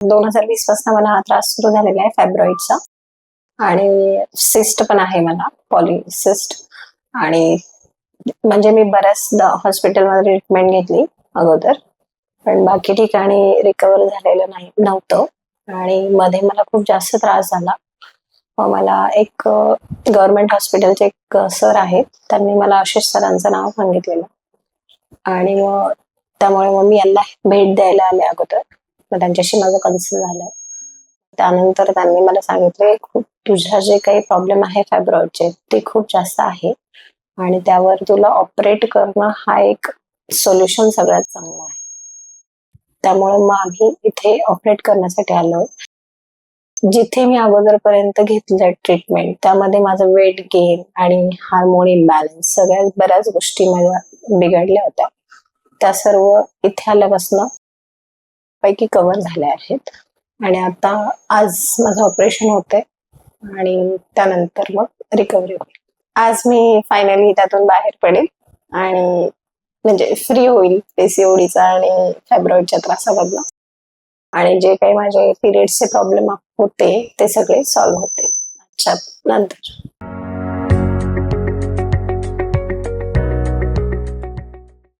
दोन हजार वीसपासून मला हा त्रास सुरू झालेला आहे फॅब्रॉइडचा आणि सिस्ट पण आहे मला पॉलिसिस्ट आणि म्हणजे मी बऱ्याचदा हॉस्पिटलमध्ये ट्रीटमेंट घेतली अगोदर. पण बाकी ठिकाणी रिकवर झालेलं नाही नव्हतं. आणि मध्ये मला खूप जास्त त्रास झाला. मला एक गव्हर्नमेंट हॉस्पिटलचे एक सर आहेत. त्यांनी मला आशिष सरांचं नाव सांगितलेलं. आणि मग त्यामुळे मग मी यांना भेट द्यायला आले अगोदर. मग त्यांच्याशी माझं कन्सल्ट झालं. त्यानंतर त्यांनी मला सांगितले खूप तुझ्या जे काही प्रॉब्लेम आहे फायब्रॉइडचे ते खूप जास्त आहे आणि त्यावर तुला ऑपरेट करणं हा एक सोल्युशन सगळ्यात चांगला आहे. त्यामुळे मग आम्ही इथे ऑपरेट करण्यासाठी आलो. जिथे मी अगोदरपर्यंत घेतलं ट्रीटमेंट त्यामध्ये माझं वेट गेन आणि हार्मोन इम्बॅलन्स सगळ्या बऱ्याच गोष्टी माझ्या बिघडल्या होत्या. त्या सर्व इथे आल्यापासून पैकी कव्हर झाल्या आहेत. आणि आता आज माझं ऑपरेशन होतंय. आणि त्यानंतर मग रिकव्हरी होईल. आज मी फायनली त्यातून बाहेर पडेल. आणि म्हणजे फ्री होईल पीसीओडीचा आणि फायब्रॉइडच्या त्रासामधला आणि जे काही माझे पिरियड्सचे प्रॉब्लेम होते ते सगळे सॉल्व्ह होते अच्छा नंतर.